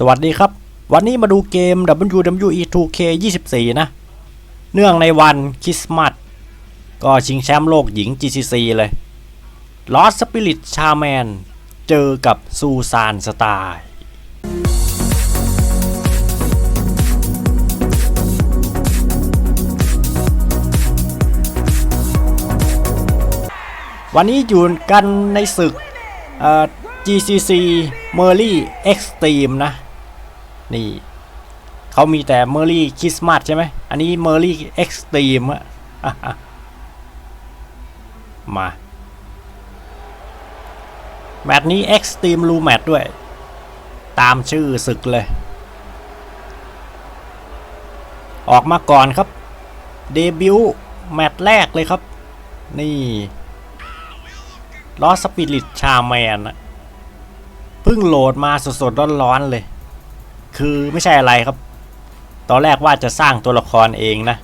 สวัสดีครับ วันนี้มาดูเกม WWE 2K 24 นะ เนื่องในวันคริสต์มาสก็ชิงแชมป์โลกหญิง GCC เลย Lost Spirit Charman เจอกับซูซานสไตล์วันนี้อยู่กันในศึกเอ่อ GCC Merry Extreme นะ นี่เขามีแต่ Merry Christmas ใช่ไหมอันนี้ Merry Extreme อะมา แมตช์นี้ Extreme r u Match ด้วย ตามชื่อศึกเลย ออกมาก่อนครับ เดบิวต์แมตช์แรกเลยครับ นี่ลอสปิริตชาแมนอะเพิ่งโหลดมาสดๆร้อนๆเลย คือไม่ใช่อะไรครับ ตอนแรกว่าจะสร้างตัวละครเองนะ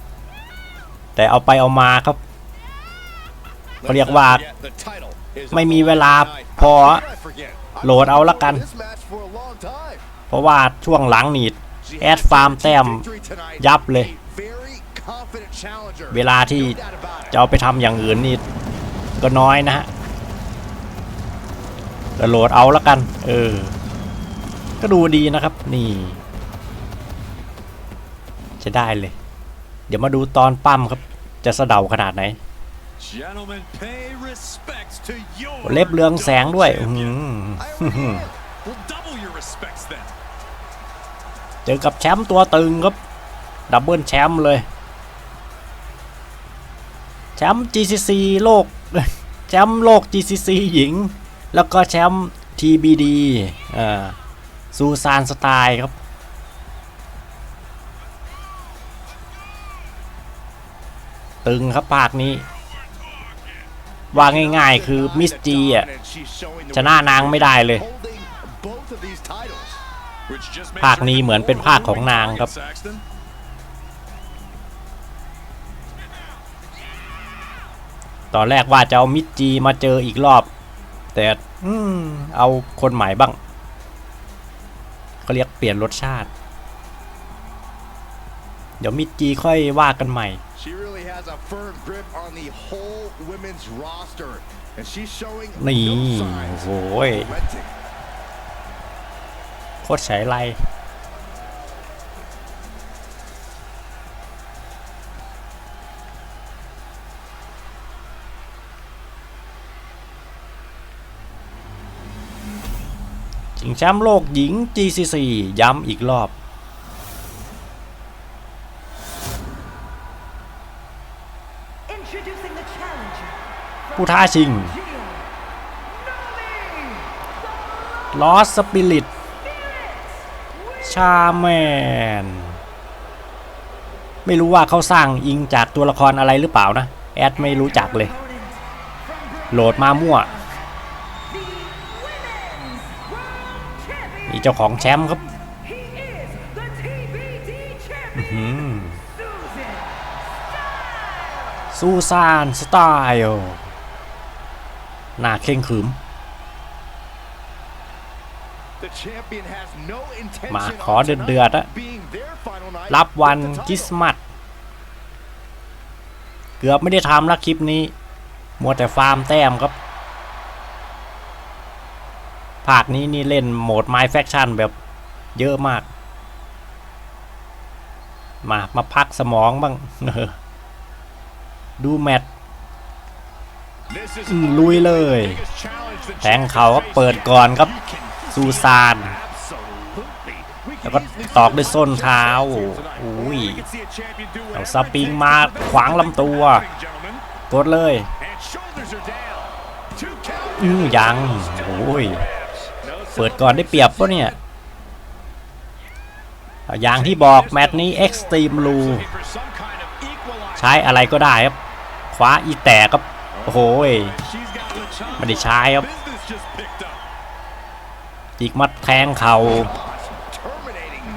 แต่เอาไปเอามาครับเขาเรียกว่าไม่มีเวลาพอโหลดเอาละกัน เพราะว่าช่วงหลังนี่แอดฟาร์มแต้มยับเลย เวลาที่จะเอาไปทำอย่างอื่นนี่ก็น้อยนะฮะโหลดเอาละกัน เออ ก็ดูดีนะครับ นี่ จะได้เลย เดี๋ยวมาดูตอนปั้มครับ จะสะเดาขนาดไหนเล็บเรืองแสงด้วยอื้อหือเจอกับแชมป์ตัวตึงครับ ดับเบิลแชมป์เลย แชมป์ GCC โลก แชมป์โลก GCC หญิง แล้วก็แชมป์ TBD อ่า ซูซานสไตล์ครับ ตึงครับภาคนี้ ว่าง่ายๆคือมิสจีอะชนะนางไม่ได้เลย ภาคนี้เหมือนเป็นภาคของนางครับตอนแรกว่าจะเอามิสจีมาเจออีกรอบ แต่เอาคนใหม่บ้าง เขาเรียกเปลี่ยนรสชาติ เดี๋ยวมิสจีค่อยว่ากันใหม่ She really has a firm grip on the whole women's roster, and she's showing นี่ no โอ้ signs โห of relenting. โคตรใช้ไร แชมป์โลกหญิง GCC ย้ำอีกรอบ Introducing the challenger ผู้ท้าชิงลอสสปิริต ชาแมน ไม่รู้ว่าเขาสร้างอิงจากตัวละครอะไรหรือเปล่านะ แอดไม่รู้จักเลย โหลดมามั่ว นี่เจ้าของแชมป์ครับ He is the TBD champion หืม Susan ซูซานสไตล์หน้าเข่งขรึม The champion has no มา intention ขอ of เดือดๆอะ tonight being their final night รับวัน with the คริส title. ต์มาสเกือบไม่ได้ทำแล้วคลิปนี้ มัวแต่ฟาร์มแต้มครับ ภาคนี้นี่เล่นโหมดไม้แฟคชั่นแบบเยอะมาก มามาพักสมองบ้าง ดูแมตช์ลุยเลย แทงเขาก็เปิดก่อนครับ ซูซาน แล้วก็ตอกด้วยส้นเท้าอุ้ยเอาสปริงมาขวางลำตัว กดเลย อือยังโอ้ย เปิดก่อนได้เปรียบปะเนี่ยอย่างที่บอกแมตช์นี้ Extreme r u Looking for some kind of equalizer. ใช้อะไรก็ได้ครับคว้าอีแตกครับโอ้โหไม่ได้ใช้ครับจิกมัดแทงเขา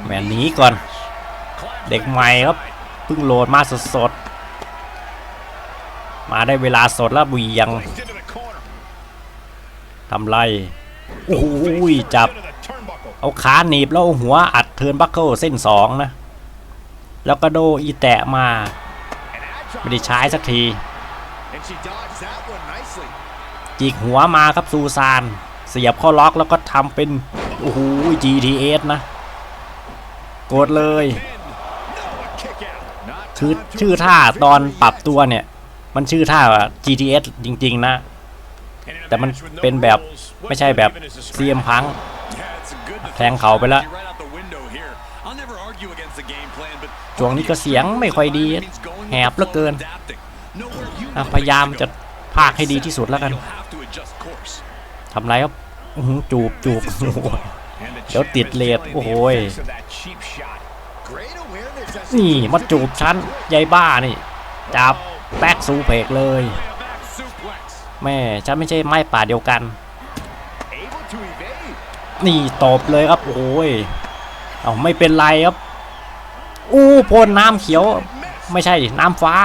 แมหนีก่อน เด็กใหม่ครับเพิ่งโหลดมาสดๆมาได้เวลาสดแล้วเวียังทำไร โอ้โหยจับ เอาขาหนีบแล้วหัวอัดเทิร์นบัคเกิลเส้นสองนะ แล้วก็โดอีแตะมา ไม่ได้ใช้สักที จิกหัวมาครับซูซาน เสียบข้าล็อกแล้วก็ทำเป็น โอ้โห GTS นะ กดเลยคือชื่อท่าตอนปรับตัวเนี่ย มันชื่อท่า GTS จริง ๆ นะ แต่มันเป็นแบบไม่ใช่แบบ CM พัง แทงเขาไปแล้วช่วงนี้ก็เสียงไม่ค่อยดี แหบเหลือเกิน พยายามจะพากให้ดีที่สุดแล้วกันทำไรครับจูบจูบโอ้โหเดี๋ยวติดเลทโอ้โหยี่มาจูบฉันยายบ้านี่ จับแป๊กซูเพกเลย แม่ฉันไม่ใช่ไม้ป่าเดียวกัน able to evade. นี่ตบเลยครับโอ้ยเอาไม่เป็นไรครับ อู้พ่นน้ำเขียว ไม่ใช่ดิน้ำฟ้า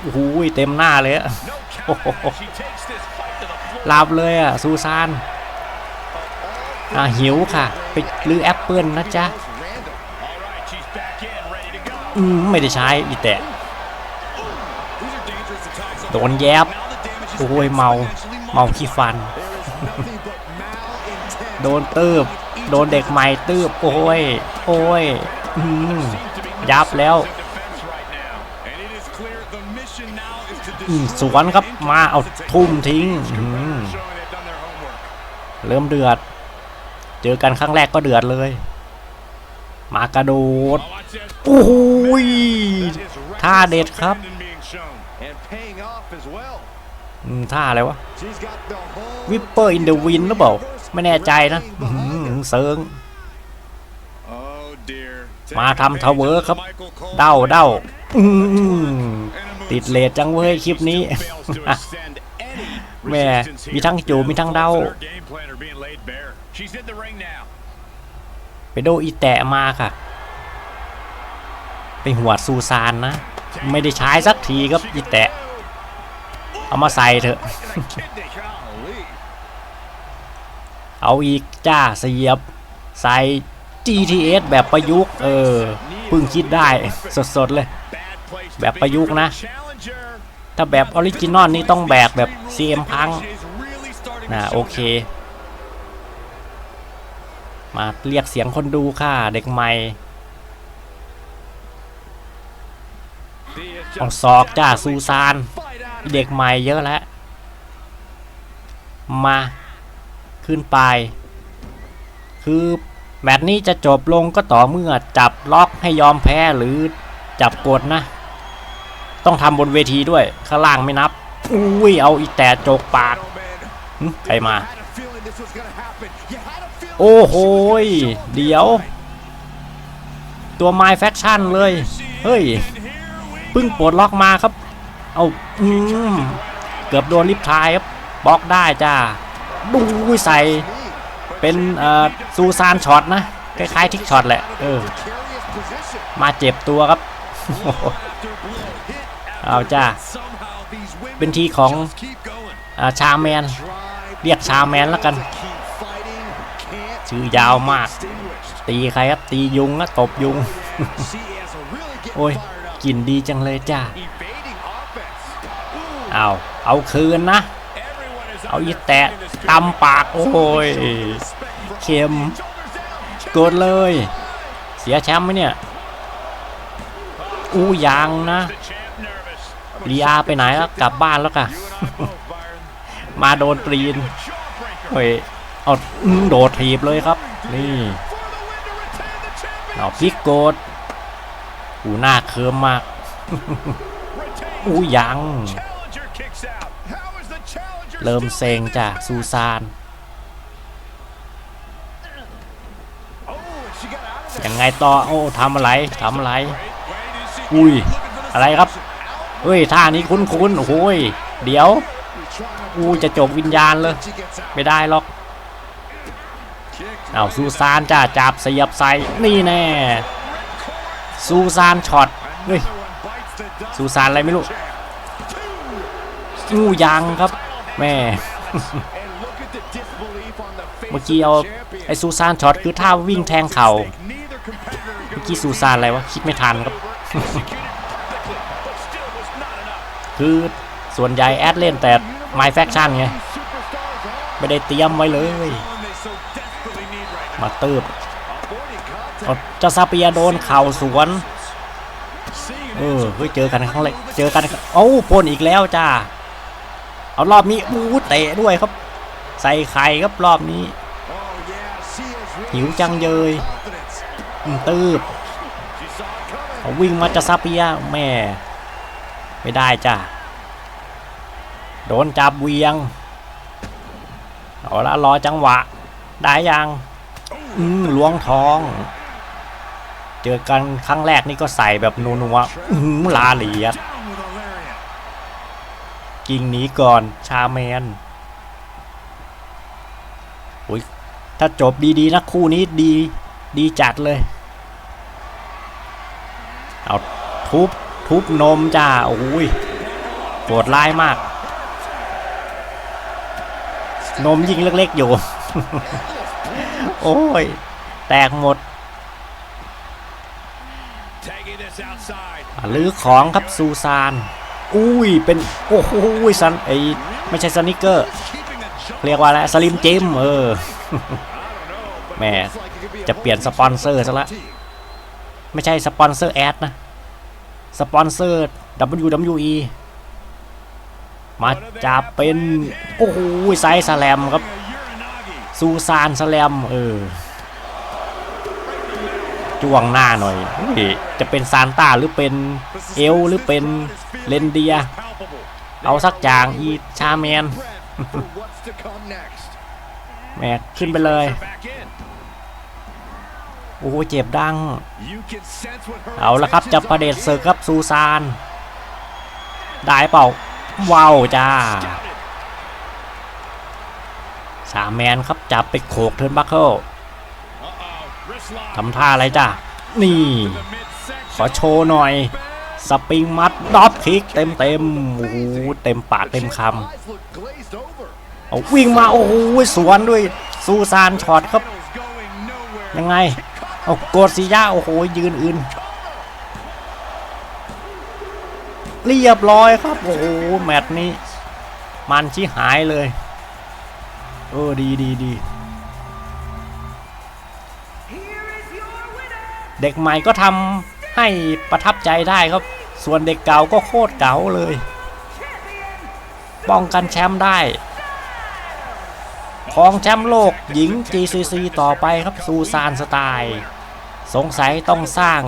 โอ้โหเต็มหน้าเลยอะ No Oh, oh, oh. She takes this fight to the floor. ลาบเลยอะซูซานอะหิวค่ะไปลื้อแอปเปิลนะจ๊ะ Random. All right, she's back in, ready to go. อืมไม่ได้ใช้อีแตะ These are dangerous attacks. โดนแยบ โอ้ยเมาเมาขี้ฟัน โดนตืบโดนเด็กใหม่ตืบโอ้ยโอ้ยยับแล้วสวนครับมาเอาทุ่มทิ้งเริ่มเดือด เจอกันครั้งแรกก็เดือดเลย มากระโดดโอ้โท่าเด็ดครับ abandon being shown. And paying off as well. อืมท่าอะไรวะ She's got the whole วิปเปอร์อินเดอะวินหรือเปล่า ไม่แน่ใจนะอื้อหือเซิง Oh dear. มาทำทาวเวอร์ครับ Michael Cole เด้าเด้าอืมติดเลทจังเว้ยคลิปนี้ fails to extend any แม่ resistance มี here. ทั้งจูบมีทั้งเด้า Her game plan are being laid bare. She's in the ring now. ไปโดอีแตะมาค่ะไปหวดซูซานนะ ไม่ได้ใช้สักทีครับอีแตะ เอามาใส่เถอะ เอาอีกจ้าเสียบ ใส่ GTS แบบประยุกต์ เออเพิ่งคิดได้สดๆเลย แบบประยุกต์นะ ถ้าแบบออริจินอลนี่ต้องแบกแบบ CM พังนะโอเค มาเรียกเสียงคนดูค่ะ เด็กใหม่เอาศอกจ้าซูซาน เด็กใหม่เยอะแล้ว มาขึ้นไป คือแมตช์นี้จะจบลงก็ต่อเมื่อจับล็อกให้ยอมแพ้หรือจับกดนะ ต้องทำบนเวทีด้วย ข้างล่างไม่นับ อุ้ย เอาอีแต่โจกปากใครมา โอ้โหเดี๋ยว ตัว My Faction เลย เฮ้ยเพิ่งปลดล็อกมาครับ เอาอืมเกือบโดนลิฟทายครับบล็อกได้จ้าดูใส่เป็นซูซานช็อตนะคล้ายๆทิกช็อตแหละเออมาเจ็บตัวครับเอาจ้าเป็นทีของอาชาแมน เรียกชาแมนแล้วกัน ชื่อยาวมาก ตีใครครับ ตียุงนะตบยุง โอ้ยกลิ่นดีจังเลยจ้า เอาเอาคืนนะ เอาอีแตะตำปากโอ้ยเค็มกดเลย เสียแชมป์ไหมเนี่ย อู้ยังนะลีอาไปไหนแล้วกลับบ้านแล้วค่ะมาโดนปรีนเฮ้ยเอาโดดถีบเลยครับ นี่เอาพลิกโกดอูหน้าเคิมมาก อู้ยัง เริ่มเซ็งจ้ะซูซานยังไงต่อโอ้ทำอะไรทำอะไร อุ้ย อะไรครับเฮ้ยท่านี้คุ้นๆโอ้ยเดี๋ยวอูจะจกวิญญาณเลย ไม่ได้หรอกเอาซูซานจ้าจับเสียบใส่นี่แน่ซูซานช็อตเฮ้ยซูซานอะไรไม่รู้อู้ยังครับ แม่ And look at the disbelief on the face เมื่อกี้ of เอา the champion. ไอซูซานช็อตคือท่าวิ่งแทงเข่า เมื่อกี้ซูซานอะไรวะ คิดไม่ทันครับ คือส่วนใหญ่แอดเล่นแต่ My Faction ไง ไม่ได้เตรียมไว้เลย มาตืบเอาเจ้าซาเปียโดนเข่าสวน เออเฮ้ยเจอกันครั้งแรกเจอกัน เอ้าปนอีกแล้วจ้า เอารอบนี้อู้เตะด้วยครับ ใส่ไข่ครับรอบนี้ หิวจังเยยอืมตืบเอาวิ่งมาจะซาเปียแม่ไม่ได้จ้าโดนจับเวียงเอาละรอจังหวะ ได้ยังอืมล้วงท้อง เจอกันครั้งแรกนี่ก็ใส่แบบนัวๆอื้ลาเหลียด กิ่งหนีก่อนชาแมนโอ้ยถ้าจบดีๆนะคู่นี้ดีดีจัดเลย เอาทุบทุบนมจ้าโอ้ยปวดร้ายมาก นมยิงเล็กๆอยู่ โอ้ย แตกหมดอะลื้อของครับซูซาน อุ้ยเป็นโอ้โหซันไอไม่ใช่สนิเกอร์เรียกว่าอะไรสลิมจิมเออแม่จะเปลี่ยนสปอนเซอร์ซะละไม่ใช่สปอนเซอร์แอดนะสปอนเซอร์ WWE มาจะเป็น โอ้โหไซส์สลมครับซูซานสลมเออ จ้วงหน้าหน่อยจะเป็นซานต้าหรือเป็นเอลหรือเป็นเลนเดีย เอาสักอย่างอีชาแมนแหมขึ้นไปเลย โอ้โหเจ็บดัง เอาละครับจะประเดชเซิร์ฟครับซูซาน ได้เปล่า ว้าวจ้าสามแมนครับจับไปโขกเทิร์นบัคเคิล ทำท่าอะไรจ้านี่ ขอโชว์หน่อย สปริงมัดดอปคิกเต็มเต็มโอ้โหเต็มปากเต็มคำเอาวิ่งมา โอ้โหสวนด้วยซูซานช็อตครับ ยังไง เอาโกดซิยาโอ้โห ยืนอื่น เรียบร้อยครับ โอ้โห แมตช์นี้ มันชี้หายเลย เออ ดีดีดี เด็กใหม่ก็ทำให้ประทับใจได้ครับ ส่วนเด็กเก่าก็โคตรเก๋าเลย ป้องกันแชมป์ได้ของแชมป์โลกหญิง GCC ต่อไปครับซูซานสไตล์สงสัยต้องสร้าง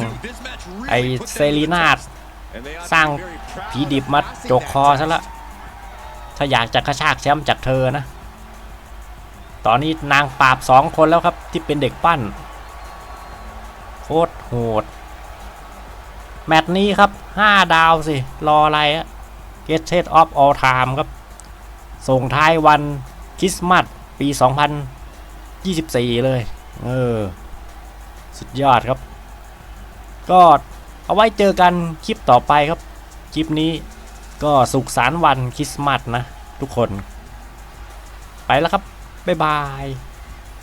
ไอเซรีนาดสร้างผีดิบมาจกคอซะละ ถ้าอยากจะกระชากแชมป์จากเธอนะ ตอนนี้นางปราบสองคนแล้วครับที่เป็นเด็กปั้น โคตรโหด แมตช์นี้ครับ 5 ดาวสิ รออะไรอะ Get Set of All Time ครับ ส่งท้ายวันคริสต์มาสปี 2024 เลย เออ สุดยอดครับ ก็เอาไว้เจอกันคลิปต่อไปครับ คลิปนี้ก็สุขสันต์วันคริสต์มาสนะ ทุกคน ไปแล้วครับ บ๊ายบาย